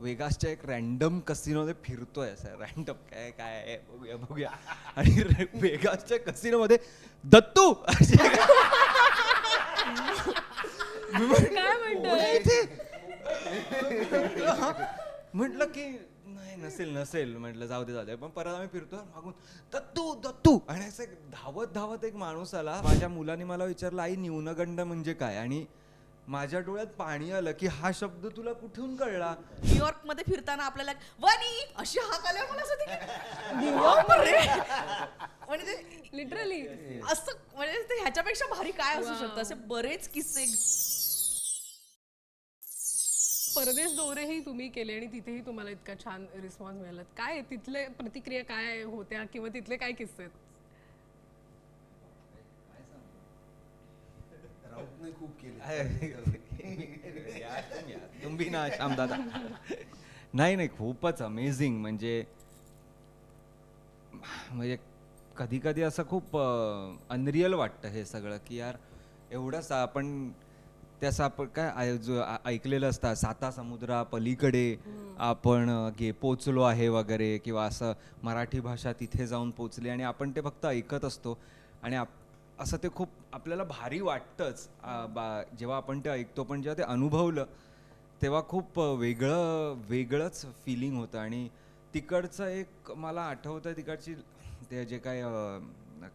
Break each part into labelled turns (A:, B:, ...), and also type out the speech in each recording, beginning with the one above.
A: वेगासच्या एक रॅन्डम कसिनोमध्ये फिरतोय असं. रॅन्डम काय काय आहे बघूया बघूया. आणि रे- वेगासच्या कसिनोमध्ये दत्तू!
B: काय म्हणतोय?
A: म्हटलं की नाही नसेल नसेल. म्हटलं जाऊ दे जाऊ दे. पण परत आम्ही फिरतो मागून दत्तू दत्तू! आणि असं एक धावत धावत एक माणूस आला. माझ्या मुलाने मला विचारलं आई न्यूनगंड म्हणजे काय? आणि माझ्या डोळ्यात पाणी आलं की हा शब्द तुला कुठून कळला?
C: न्यूयॉर्कमध्ये फिरताना आपल्याला वनी अशी हाक आल्या मला असं ते- बापरे. म्हणजे
B: लिटरली
C: असं म्हणजे ते ह्याच्यापेक्षा भारी काय असू शकतं? असे बरेच किस्से.
B: परदेश दौरेही तुम्ही केले आणि तिथेही तुम्हाला इतका छान रिस्पॉन्स मिळाला. काय तिथले प्रतिक्रिया काय होत्या किंवा तिथले काय किस्से आहेत?
D: राऊतने खूप केले
A: तुम भी ना श्याम दादा नाही नाही खूपच अमेझिंग म्हणजे म्हणजे कधी कधी असं खूप अनरियल वाटतं हे सगळं की यार एवढंच आपण त्याचं आपण काय आय- जो आ- ऐकलेलं असतं साता समुद्रा पलीकडे आपण गे पोचलो आहे वगैरे किंवा असं मराठी भाषा तिथे जाऊन पोचली आणि आपण ते फक्त ऐकत असतो. आणि आप असं ते खूप आपल्याला भारी वाटतंच. आ, बा जेव्हा आपण ते ऐकतो पण जेव्हा ते अनुभवलं तेव्हा खूप वेगळं वेगळंच फिलिंग होतं. आणि तिकडचं एक मला आठवतं तिकडची ते जे काय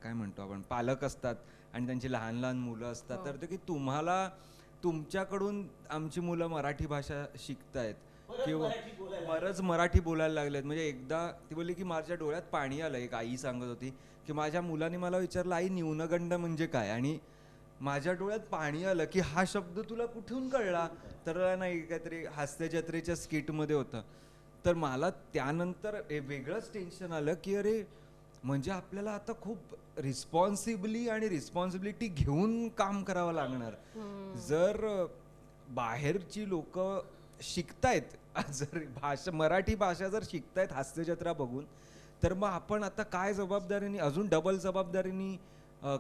A: काय म्हणतो आपण पालक असतात आणि त्यांची लहान लहान मुलं असतात. तर ते की तुम्हाला तुमच्याकडून आमची मुलं मराठी भाषा शिकतायत. किंवा बरंच मराठी बोलायला लागलेत. म्हणजे एकदा ती बोलली की माझ्या डोळ्यात पाणी आलं एक आई सांगत होती की माझ्या मुलाने मला विचारलं आई न्यूनगंड म्हणजे काय? आणि माझ्या डोळ्यात पाणी आलं की हा शब्द तुला कुठून कळला? तर नाही काहीतरी हास्य जत्रेच्या स्किटमध्ये होतं. तर मला त्यानंतर वेगळंच टेन्शन आलं की अरे म्हणजे आपल्याला आता खूप रिस्पॉन्सिबली आणि रिस्पॉन्सिबिलिटी घेऊन काम करावं लागणार. जर बाहेरची लोक शिकतायत जर भाषा मराठी भाषा जर शिकतायत हास्यजत्रा बघून तर मग आपण आता काय जबाबदारीने अजून डबल जबाबदारीने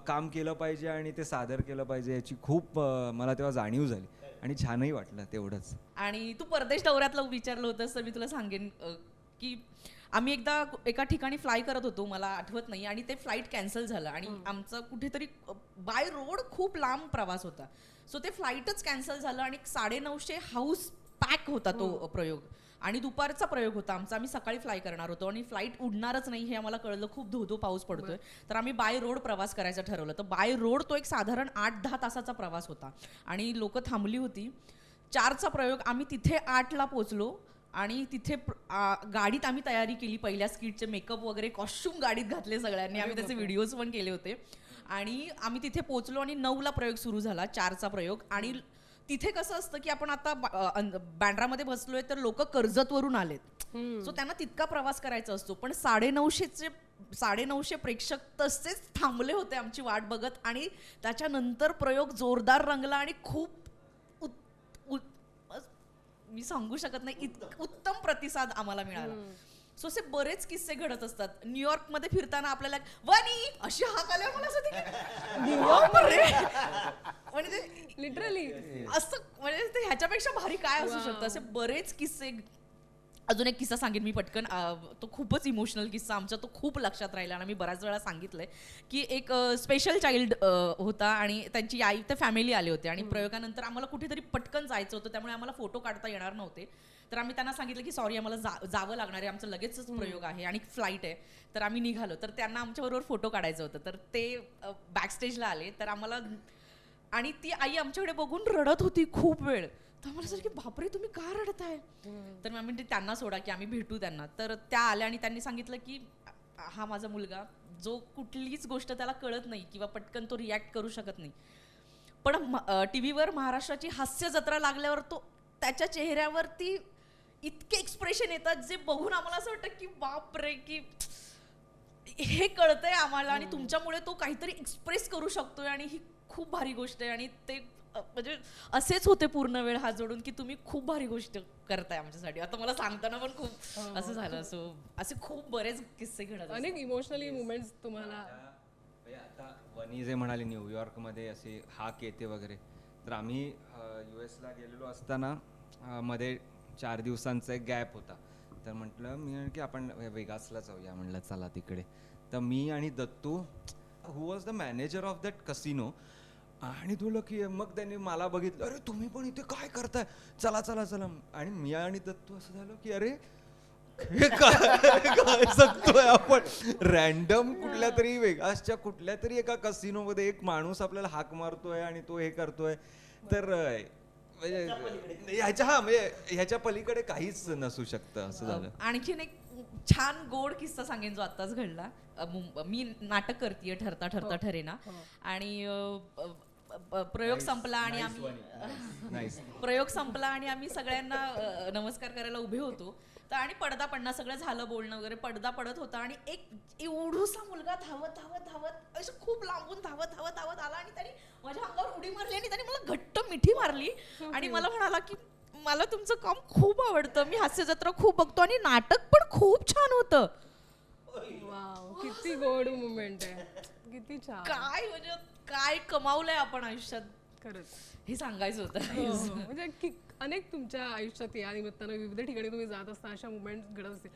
A: काम केलं पाहिजे आणि ते सादर केलं पाहिजे याची खूप मला तेव्हा जाणीव झाली आणि छानही वाटलं तेवढंच.
C: आणि तू परदेश दौऱ्यातलं विचारलं होतंस तर मी तुला सांगेन की आम्ही एकदा एका ठिकाणी फ्लाय करत होतो मला आठवत नाही आणि ते फ्लाईट कॅन्सल झालं. आणि आमचं कुठेतरी बाय रोड खूप लांब प्रवास होता. सो ते फ्लाईटच कॅन्सल झालं आणि साडे नऊशे हाऊस पॅक होता तो प्रयोग. आणि दुपारचा प्रयोग होता आमचा. आम्ही सकाळी फ्लाय करणार होतो आणि फ्लाईट उडणारच नाही हे आम्हाला कळलं. खूप धोधो पाऊस पडतोय. तर आम्ही बाय रोड प्रवास करायचं ठरवलं. तर बाय रोड तो एक साधारण आठ दहा तासाचा प्रवास होता. आणि लोक थांबली होती. चारचा प्रयोग आम्ही तिथे आठला पोचलो आणि तिथे गाडीत आम्ही तयारी केली. पहिल्या स्किटचे मेकअप वगैरे कॉस्ट्युम गाडीत घातले सगळ्यांनी. आम्ही त्याचे व्हिडिओज पण केले होते. आणि आम्ही तिथे पोचलो आणि नऊला प्रयोग सुरू झाला चारचा प्रयोग. आणि तिथे कसं असतं की आपण आता बँड्रामध्ये बसलोय तर लोक कर्जतवरून आलेत. सो त्यांना तितका प्रवास करायचा असतो. पण साडे नऊशेचे साडे नऊशे प्रेक्षक तसेच थांबले होते आमची वाट बघत आणि त्याच्यानंतर प्रयोग जोरदार रंगला आणि खूप मी सांगू शकत नाही इत- उत्तम प्रतिसाद आम्हाला मिळाला. सो असे बरेच किस्से घडत असतात. न्यूयॉर्कमध्ये फिरताना आपल्याला वनी अशी हाक आल्या मला असं ते- बापरे. म्हणजे ते
B: लिटरली
C: असं म्हणजे ते ह्याच्यापेक्षा भारी काय असू शकतं? असे बरेच किस्से अजून एक किस्सा सांगेन मी पटकन. तो खूपच इमोशनल किस्सा आमचा तो खूप लक्षात राहिला आणि मी बऱ्याच वेळा सांगितलंय की एक स्पेशल चाइल्ड होता आणि त्यांची आई ते फॅमिली आले होते आणि प्रयोगानंतर आम्हाला कुठेतरी पटकन जायचं होतं त्यामुळे आम्हाला फोटो काढता येणार नव्हते. तर आम्ही त्यांना सांगितलं की सॉरी आम्हाला जा- जावं लागणार आहे आमचं लगेचच प्रयोग आहे आणि फ्लाईट आहे. तर आम्ही निघालो. तर त्यांना आमच्याबरोबर फोटो काढायचं होतं. तर ते बॅकस्टेजला आले. तर आम्हाला आणि ती आई आमच्याकडे बघून रडत होती खूप वेळ. तर आम्हाला सर की बापरे तुम्ही का रडताय? तर मी म्हणते त्यांना सोडा की आम्ही भेटू त्यांना. तर त्या आल्या आणि त्यांनी सांगितलं की हा माझा मुलगा जो कुठलीच गोष्ट त्याला कळत नाही किंवा पटकन तो रिॲक्ट करू शकत नाही. पण टी व्हीवर महाराष्ट्राची हास्य जत्रा लागल्यावर तो त्याच्या चेहऱ्यावरती इतके एक्सप्रेशन येतात जे बघून आम्हाला असं वाटतं की बाप रे की हे कळतंय आम्हाला आणि तुमच्यामुळे तो काहीतरी एक्सप्रेस करू शकतोय आणि ही खूप भारी गोष्ट आहे आणि ते म्हणजे असेच होते पूर्ण वेळ हात जोडून की तुम्ही खूप भारी गोष्ट करताय आमच्यासाठी. आता मला सांगताना पण खूप असं झालं. सो असे खूप बरेच किस्से घडत.
B: अनेक इमोशनली मुवमेंट्स तुम्हाला
A: आता वनी जे म्हणाले न्यूयॉर्कमध्ये असे हाक येते वगैरे. तर आम्ही यू एसला गेलेलो असताना मध्ये चार दिवसांचा एक गॅप होता. तर म्हटलं मी म्हण की आपण वेगासला जाऊया. म्हणलं चला तिकडे. तर मी आणि Dattu who was the manager of that casino आणि तुला की मग त्यांनी मला बघितलं अरे तुम्ही पण इथे काय करताय? चला चला चला. आणि मी आणि दत्तू असं झालं की अरे हे काय सांगतोय आपण? रॅन्डम कुठल्या तरी वेगासच्या कुठल्या तरी एका कसिनो मध्ये एक माणूस आपल्याला हाक मारतोय आणि तो हे करतोय. तर म्हणजे ह्याच्या हा म्हणजे ह्याच्या पलीकडे काहीच नसू शकतं असं झालं.
C: आणखीन एक छान गोड किस्सा सांगेन जो आत्ताच घडला. मुं- मी नाटक करते ठरता ठरता ठरेना. आणि अ, अ, अ, प्रयोग संपला आणि आम्ही प्रयोग संपला आणि आम्ही सगळ्यांना नमस्कार करायला उभे होतो. तर आणि पडदा पडणं सगळं झालं बोलणं वगैरे. पडदा पडत होता आणि एक एवढूसा मुलगा धावत धावत धावत असं खूप लांबून धावत धावत धावत आला आणि त्याने माझ्या अंगावर उडी मारली आणि त्याने मला घट्ट मिठी मारली. आणि मला म्हणाला की मला तुमचं काम खूप आवडतं. मी हास्य जत्रा खूप बघतो आणि नाटक पण खूप छान होतं.
B: वाव किती गोड मुमेंट आहे. किती छान.
C: काय म्हणजे काय कमावलंय आपण आयुष्यात?
B: खरंच.
C: हे सांगायचं होतं.
B: हो. म्हणजे की अनेक तुमच्या आयुष्यात या निमित्तानं विविध ठिकाणी तुम्ही जात असता अशा मुवमेंट घडत असतील.